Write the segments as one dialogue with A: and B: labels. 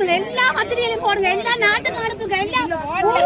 A: போடுங்க எல்லா பத்திரிகையிலும் போடுங்க எல்லா நாட்டுக்கு அனுப்புங்க எல்லா ஊருக்கு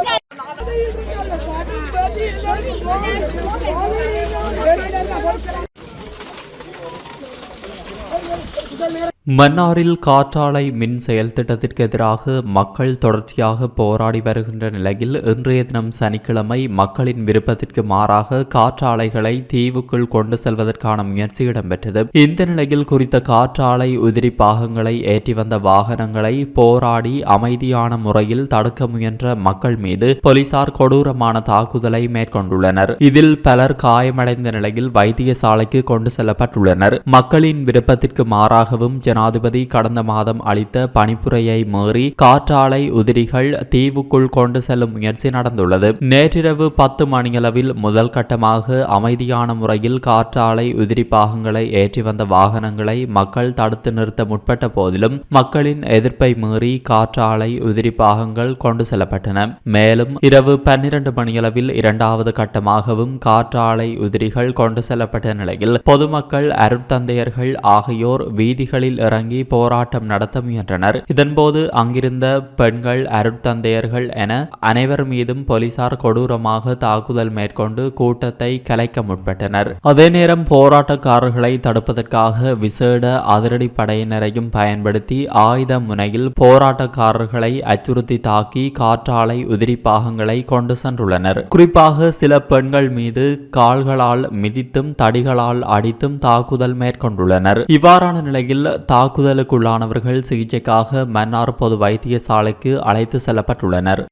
B: மன்னாரில் காற்றாலை மின் செயல் திட்டத்திற்கு எதிராக மக்கள் தொடர்ச்சியாக போராடி வருகின்ற நிலையில் இன்றைய தினம் சனிக்கிழமை மக்களின் விருப்பத்திற்கு மாறாக காற்றாலைகளை தீவுக்குள் கொண்டு செல்வதற்கான முயற்சி இடம்பெற்றது. இந்த நிலையில் குறித்த காற்றாலை உதிரி பாகங்களை ஏற்றி வந்த வாகனங்களை போராடி அமைதியான முறையில் தடுக்க முயன்ற மக்கள் மீது போலீசார் கொடூரமான தாக்குதலை மேற்கொண்டுள்ளனர். இதில் பலர் காயமடைந்த நிலையில் வைத்தியசாலைக்கு கொண்டு செல்லப்பட்டுள்ளனர். மக்களின் விருப்பத்திற்கு மாறாகவும் ஜனாதிபதி கடந்த மாதம் அளித்த பணிப்புரையை மீறி காற்றாலை உதிரிகள் தீவுக்குள் கொண்டு செல்லும் முயற்சி நடந்துள்ளது. நேற்றிரவு பத்து மணியளவில் முதல் கட்டமாக அமைதியான முறையில் காற்றாலை உதிரி பாகங்களை ஏற்றி வந்த வாகனங்களை மக்கள் தடுத்து நிறுத்த முற்பட்ட போதிலும் மக்களின் எதிர்ப்பை மீறி காற்றாலை உதிரி பாகங்கள் கொண்டு செல்லப்பட்டன. மேலும் இரவு பன்னிரண்டு மணியளவில் இரண்டாவது கட்டமாகவும் காற்றாலை உதிரிகள் கொண்டு செல்லப்பட்ட நிலையில் பொதுமக்கள் அருட்தந்தையர்கள் ஆகியோர் வீதிகளில் இறங்கி போராட்டம் நடத்த முயன்றனர். இதன்போது அங்கிருந்த பெண்கள் அருட்தந்தையர்கள் என அனைவர் மீதும் போலீசார் கொடூரமாக தாக்குதல் மேற்கொண்டு கூட்டத்தை கலைக்க முற்பட்டனர். அதே நேரம் போராட்டக்காரர்களை தடுப்பதற்காக விசேட அதிரடி படையினரையும் பயன்படுத்தி ஆயுத முனையில் போராட்டக்காரர்களை அச்சுறுத்தி தாக்கி காற்றாலை உதிரி பாகங்களை கொண்டு சென்றுள்ளனர். குறிப்பாக சில பெண்கள் மீது கால்களால் மிதித்தும் தடிகளால் அடித்தும் தாக்குதல் மேற்கொண்டுள்ளனர். இவ்வாறான நிலையில் தாக்குதலுக்குள்ளானவர்கள் சிகிச்சைக்காக மன்னார் பொது வைத்தியசாலைக்கு அழைத்து செல்லப்பட்டுள்ளனர்.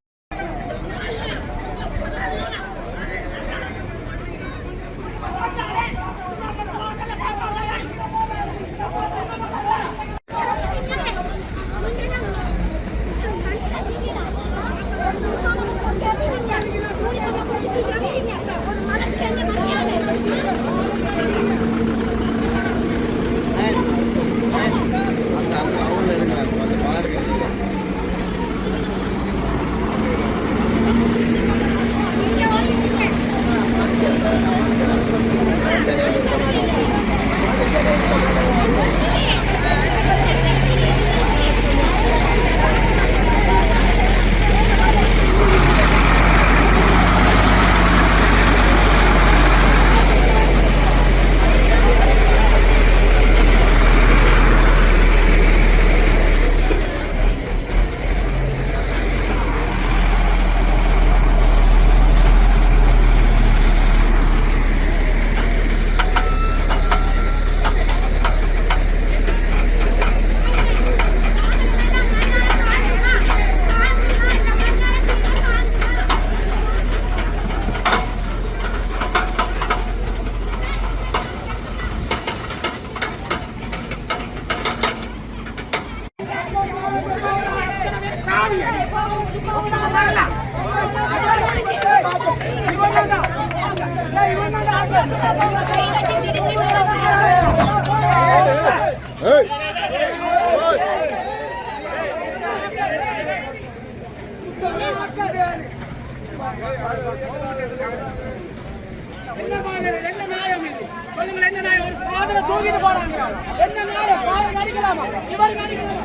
C: என்ன பாக்குறது? என்ன நியாயம் இது? சொல்லுங்கள், என்ன நியாயம்? சாதனை தூக்கிட்டு போறாங்க. என்ன நியாயம்? பாருங்க, அடிக்கலாமா? இவருக்கு அடிக்கலாமா?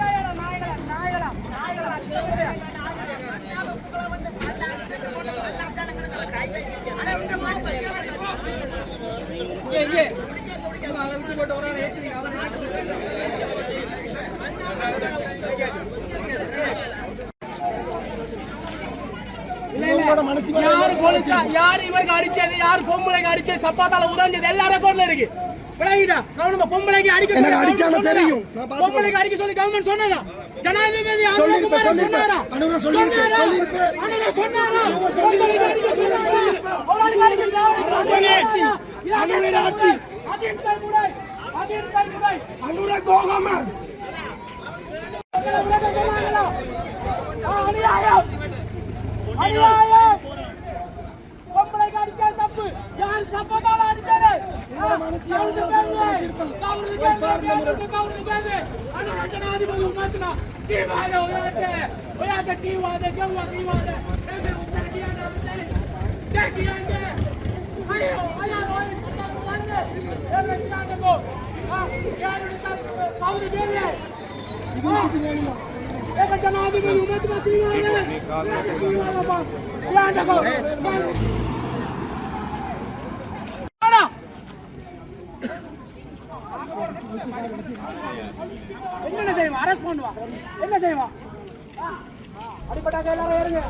C: அடிக்கலாமா? யாரு போலீஸா யாரு இவருக்கு அடிச்சது? யாரு பொம்பளைக்கு அடிச்சது? சப்பாத்தால உதஞ்சது எல்லாரும் ரெக்கார்ட்ல இருக்கு. விளங்கிட்டா கவனமா பொம்பளைக்கு அடிக்க government
D: தெரியும்.
C: பொம்பளைக்கு அடிக்க சொல்லி கவர்மெண்ட் சொன்னதா? ஜனாதிபதி அனுரகுமார். சொன்னாரா?
D: அனுரா சொல்லிருப்பேன்? சொல்லிருப்பேன்.
C: அனுரா சொன்னாரா? பொம்பளைக்கு அடிக்க சொன்னாரா? அடிக்க
D: அனுரா
C: ജനാധിപതി ഉമ്മത്തിന ടീമാരെ ഒരാട്ടെ ഒരാട്ടെ ടീമാതെ ജവ്വ ടീമാതെ അയ്യോ അയാൾ ജനാധിപതി ഉമ്മത്തിന ടീമാരെ என்ன செய்வான் அரெஸ்ட் பண்ணுவான் என்ன செய்வான் அடிப்பட்டாக்க எல்லாரும் ஏறுங்க.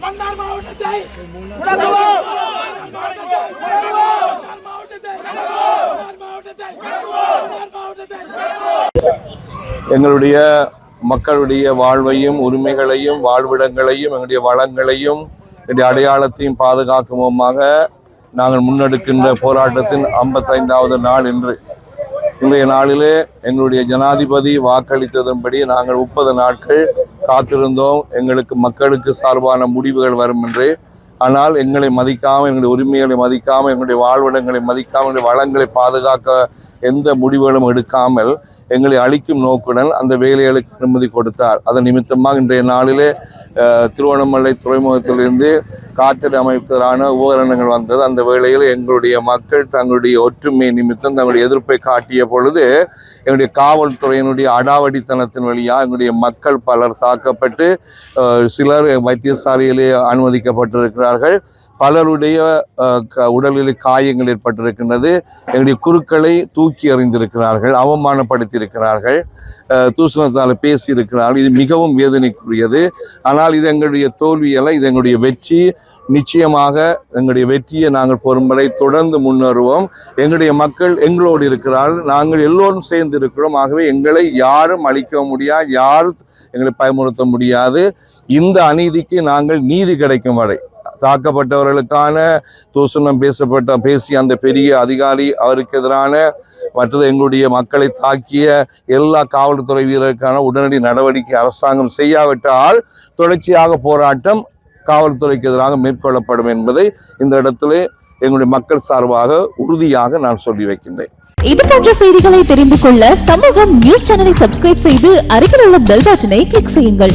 C: மன்னார் மாவட்டத்தை மாவட்டத்தை மன்னார் மாவட்டத்தை மன்னார் மாவட்டத்தை
E: எங்களுடைய மக்களுடைய வாழ்வையும் உரிமைகளையும் வாழ்விடங்களையும் எங்களுடைய வளங்களையும் எங்களுடைய அடையாளத்தையும் பாதுகாக்கும் விதமாக நாங்கள் முன்னெடுக்கின்ற போராட்டத்தின் ஐம்பத்தைந்தாவது நாள் இன்று. இன்றைய நாளிலே எங்களுடைய ஜனாதிபதி வாக்களித்ததன்படி நாங்கள் முப்பது நாட்கள் காத்திருந்தோம். எங்களுக்கு மக்களுக்கு சார்பான முடிவுகள் வரும் என்று ஆனால் எங்களை மதிக்காமல் எங்களுடைய உரிமைகளை மதிக்காமல் எங்களுடைய வாழ்விடங்களை மதிக்காமல் எங்களுடைய வளங்களை பாதுகாக்க எந்த முடிவுகளும் எடுக்காமல் எங்களை அழிக்கும் நோக்குடன் அந்த வேலைகளுக்கு அனுமதி கொடுத்தார். அதன் நிமித்தமாக இன்றைய நாளிலே திருவண்ணாமலை துறைமுகத்திலிருந்து காற்றடை அமைப்பதற்கான உபகரணங்கள் வந்தது. அந்த வேளையில் எங்களுடைய மக்கள் தங்களுடைய ஒற்றுமை நிமித்தம் தங்களுடைய எதிர்ப்பை காட்டிய பொழுது எங்களுடைய காவல்துறையினுடைய அடாவடித்தனத்தின் வழியாக எங்களுடைய மக்கள் பலர் தாக்கப்பட்டு சிலர் வைத்தியசாலையிலே அனுமதிக்கப்பட்டிருக்கிறார்கள். பலருடைய உடல்களில் க- காயங்கள் ஏற்பட்டிருக்கின்றது. எங்களுடைய குருக்களை தூக்கி எறிந்திருக்கிறார்கள் அவமானப்படுத்தியிருக்கிறார்கள். தூசணத்தால் பேசியிருக்கிறார்கள். இது மிகவும் வேதனைக்குரியது. ஆனால் இது எங்களுடைய தோல்வியல்ல இது எங்களுடைய வெற்றி. நிச்சயமாக எங்களுடைய வெற்றியை நாங்கள் பொறுமுறை தொடர்ந்து முன்னேறுவோம். எங்களுடைய மக்கள் எங்களோடு இருக்கிறார்கள். நாங்கள் எல்லோரும் சேர்ந்து இருக்கிறோம். ஆகவே எங்களை யாரும் அழிக்க முடியாது யாரும் எங்களை பயமுறுத்த முடியாது. இந்த அநீதிக்கு நாங்கள் நீதி கிடைக்கும் வரை. தாக்கப்பட்டவர்களுக்கான தூசணம் பேசப்பட்ட பேசிய அந்த பெரிய அதிகாரி அவருக்கு எதிரான மற்றது எங்களுடைய மக்களை தாக்கிய எல்லா காவல்துறை வீரருக்கான உடனடி நடவடிக்கை அரசாங்கம் செய்யாவிட்டால் தொடர்ச்சியாக போராட்டம் காவல்துறைக்கு எதிராக மேற்கொள்ளப்படும் என்பதை இந்த இடத்திலே எங்களுடைய மக்கள் சார்பாக உறுதியாக நான் சொல்லி வைக்கின்றேன்.
F: இது போன்ற செய்திகளை தெரிந்து கொள்ள சமூகம் நியூஸ் சேனலை சப்ஸ்கிரைப் செய்து அருகில் உள்ள பெல் பட்டனை கிளிக் செய்யுங்கள்.